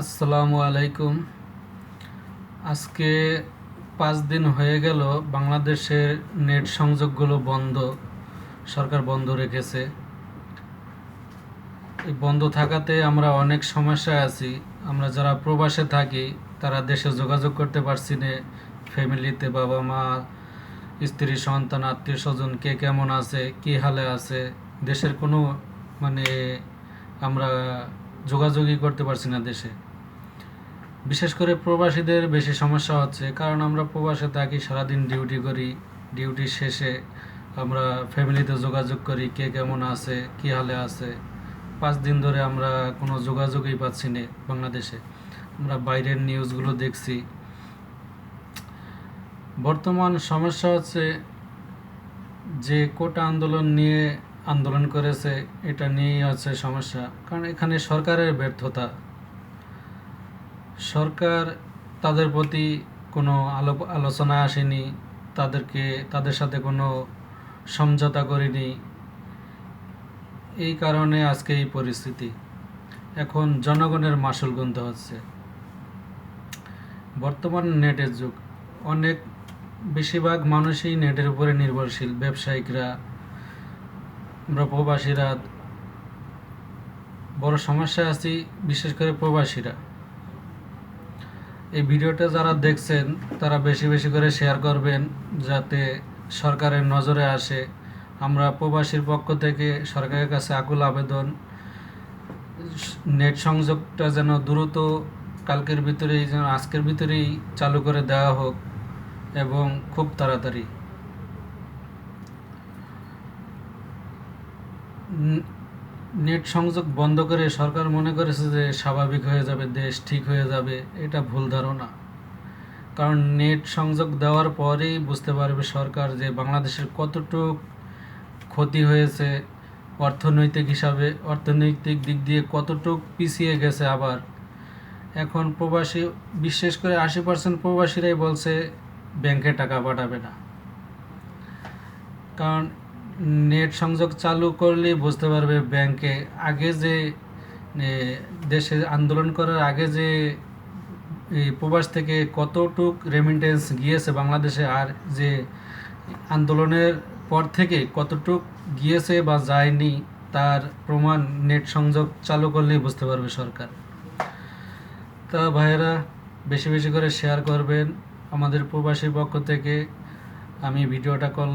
আসসালামু আলাইকুম। আজকে পাঁচ দিন হয়ে গেল বাংলাদেশের নেট সংযোগগুলো বন্ধ, সরকার বন্ধ রেখেছে। এই বন্ধ থাকাতে আমরা অনেক সমস্যায় আছি। আমরা যারা প্রবাসে থাকি, তারা দেশে যোগাযোগ করতে পারছি না। ফ্যামিলিতে বাবা মা, স্ত্রী, সন্তান, আত্মীয় স্বজন, কে কেমন আছে, কী হালে আছে, দেশের কোনো মানে আমরা যোগাযোগই করতে পারছি না দেশে। বিশেষ করে প্রবাসীদের বেশি সমস্যা হচ্ছে, কারণ আমরা প্রবাসে থাকি, সারাদিন ডিউটি করি ডিউটি শেষে আমরা ফ্যামিলিতে যোগাযোগ করি, কে কেমন আছে, কী হালে আছে। পাঁচ দিন ধরে আমরা কোনো যোগাযোগই পাচ্ছি না বাংলাদেশে। আমরা বাইরের নিউজগুলো দেখছি। বর্তমান সমস্যা হচ্ছে যে কোটা আন্দোলন নিয়ে আন্দোলন করেছে, এটা নিয়েই হচ্ছে সমস্যা। কারণ এখানে সরকারের ব্যর্থতা। সরকার তাদের প্রতি কোনো আলো আলোচনা আসেনি, তাদেরকে, তাদের সাথে কোনো সমঝোতা করেনি। এই কারণে আজকে এই পরিস্থিতি। এখন জনগণের মাসুল গুনতে হচ্ছে। বর্তমান নেটের যুগ। অনেক, বেশিরভাগ মানুষই নেটের উপরে নির্ভরশীল। ব্যবসায়িকরা আমরা প্রবাসীরা, বড় সমস্যা আছি, বিশেষ করে প্রবাসীরা। এই ভিডিওটা যারা দেখছেন, তারা বেশি বেশি করে শেয়ার করবেন, যাতে সরকারের নজরে আসে। আমরা প্রবাসীর পক্ষ থেকে সরকারের কাছে আকুল আবেদন। নেট সংযোগটা যেন দ্রুত কালকের ভিতরেই, যেন আজকের ভিতরেই চালু করে দেওয়া হোক, এবং খুব তাড়াতাড়ি ন- নেট সংযোগ বন্ধ করে সরকার মনে করেছে যে স্বাভাবিক হয়ে যাবে, দেশ ঠিক হয়ে যাবে, এটা ভুল ধারণা। কারণ নেট সংযোগ দেওয়ার পরেই বুঝতে পারবে সরকার যে বাংলাদেশের কতটুক ক্ষতি হয়েছে, অর্থনৈতিক হিসাবে, অর্থনৈতিক দিক দিয়ে কতটুক পিছিয়ে গেছে আবার। এখন প্রবাসী, বিশেষ করে আশি পার্সেন্ট প্রবাসীরাই বলছে, ব্যাংকে টাকা পাঠাবে না। কারণ নেট সংযোগ চালু করলেই বুঝতে পারবে ব্যাংকে। আগে যে দেশে আন্দোলন করার আগে যে প্রবাস থেকে কতটুক রেমিটেন্স গিয়েছে বাংলাদেশে আর যে আন্দোলনের পর থেকে কতটুক গিয়েছে বা যায়নি, তার প্রমাণ নেট সংযোগ চালু করলেই বুঝতে পারবে সরকার। তা ভাইয়েরা, বেশি বেশি করে শেয়ার করবেন আমাদের প্রবাসীর পক্ষ থেকে। আমি ভিডিওটা কল